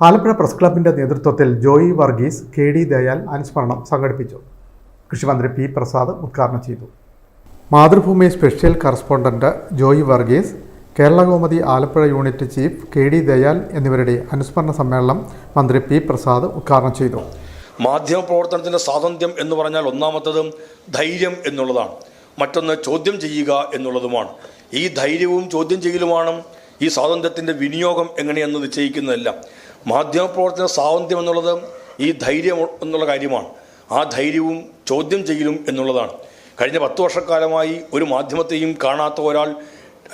Alappuzha press ക്ലബിന്റെ നേതൃത്വത്തിൽ Joy Varghese K D Dayal അനുസ്മരണം സംഘടിപ്പിച്ചു. കൃഷിമന്ത്രി പി പ്രസാദ് ഉദ്ഘാടനം ചെയ്തു. Mathrubhumi special correspondent Joy Varghese Keralakaumudi Alappuzha unit chief K D Dayal എന്നിവരുടെ അനുസ്മരണ സമ്മേളനം മന്ത്രി പി പ്രസാദ് ഉദ്ഘാടനം ചെയ്തു. മാധ്യമപ്രവർത്തനത്തിന്റെ സ്വാതന്ത്ര്യം എന്ന് പറഞ്ഞാൽ ഒന്നാമത്തത് ധൈര്യം എന്നുള്ളതാണ്. മറ്റൊന്ന് ചോദ്യം ചെയ്യുക എന്നുള്ളതുമാണ്. ഈ ധൈര്യവും ചോദ്യം ചെയ്യലുമാണ് ഈ സ്വാതന്ത്ര്യത്തിന്റെ വിനിയോഗം എങ്ങനെയെന്ന് നിശ്ചയിക്കുന്നതല്ല മാധ്യമപ്രവർത്തന സ്വാതന്ത്ര്യം എന്നുള്ളത് ഈ ധൈര്യം എന്നുള്ള കാര്യമാണ്. ആ ധൈര്യവും ചോദ്യം ചെയ്യലും എന്നുള്ളതാണ്. കഴിഞ്ഞ പത്ത് വർഷക്കാലമായി ഒരു മാധ്യമത്തെയും കാണാത്ത ഒരാൾ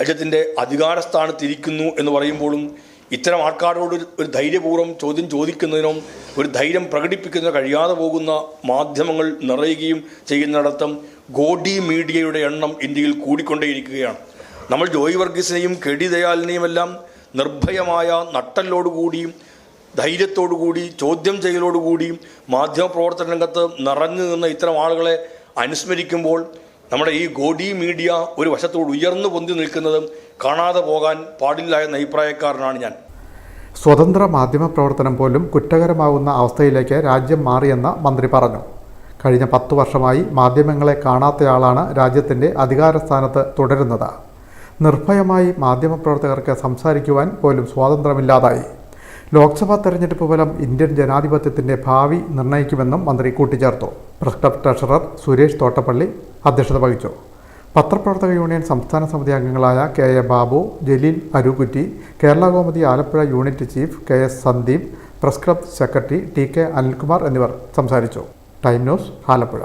രാജ്യത്തിന്റെ അധികാരസ്ഥാനത്തിരിക്കുന്നു എന്ന് പറയുമ്പോഴും ഇത്തരം ആൾക്കാരോട് ഒരു- ധൈര്യപൂർവം ചോദ്യം ചോദിക്കുന്നതിനും ഒരു ധൈര്യം പ്രകടിപ്പിക്കുന്നതിനോ കഴിയാതെ പോകുന്ന മാധ്യമങ്ങൾ നിറയുകയും ചെയ്യുന്നിടത്തം ഗോഡി മീഡിയയുടെ എണ്ണം ഇന്ത്യയിൽ കൂടിക്കൊണ്ടേയിരിക്കുകയാണ്. നമ്മൾ ജോയി വർഗീസിനെയും കെ ഡി ദയാലിനെയും എല്ലാം നിർഭയമായ നട്ടലോടുകൂടിയും ധൈര്യത്തോടുകൂടി ചോദ്യം ചെയ്യലോടുകൂടിയും മാധ്യമപ്രവർത്തന രംഗത്ത് നിറഞ്ഞു നിന്ന ഇത്തരം ആളുകളെ അനുസ്മരിക്കുമ്പോൾ നമ്മുടെ ഈ ഗോഡി മീഡിയ ഒരു വശത്തോട് ഉയർന്നു പൊന്തി നിൽക്കുന്നതും കാണാതെ പോകാൻ പാടില്ല എന്ന അഭിപ്രായക്കാരനാണ് ഞാൻ. സ്വതന്ത്ര മാധ്യമ പ്രവർത്തനം പോലും കുറ്റകരമാകുന്ന അവസ്ഥയിലേക്ക് രാജ്യം മാറിയെന്ന് മന്ത്രി പറഞ്ഞു. കഴിഞ്ഞ പത്തു വർഷമായി മാധ്യമങ്ങളെ കാണാത്തയാളാണ് രാജ്യത്തിന്റെ അധികാരസ്ഥാനത്ത് തുടരുന്നത്. നിർഭയമായി മാധ്യമപ്രവർത്തകർക്ക് സംസാരിക്കുവാൻ പോലും സ്വാതന്ത്ര്യമില്ലാതായി. ലോക്സഭാ തെരഞ്ഞെടുപ്പ് ഫലം ഇന്ത്യൻ ജനാധിപത്യത്തിന്റെ ഭാവി നിർണയിക്കുമെന്നും മന്ത്രി കൂട്ടിച്ചേർത്തു. Press club treasurer Suresh Thottappally അധ്യക്ഷത വഹിച്ചു. പത്രപ്രവർത്തക യൂണിയൻ സംസ്ഥാന സമിതി അംഗങ്ങളായ K A Babu Jaleel Arukutty Kerala Kaumudi Alappuzha unit chief K S Sandeep press club secretary T K Anilkumar എന്നിവർ സംസാരിച്ചു. Time news Alappuzha.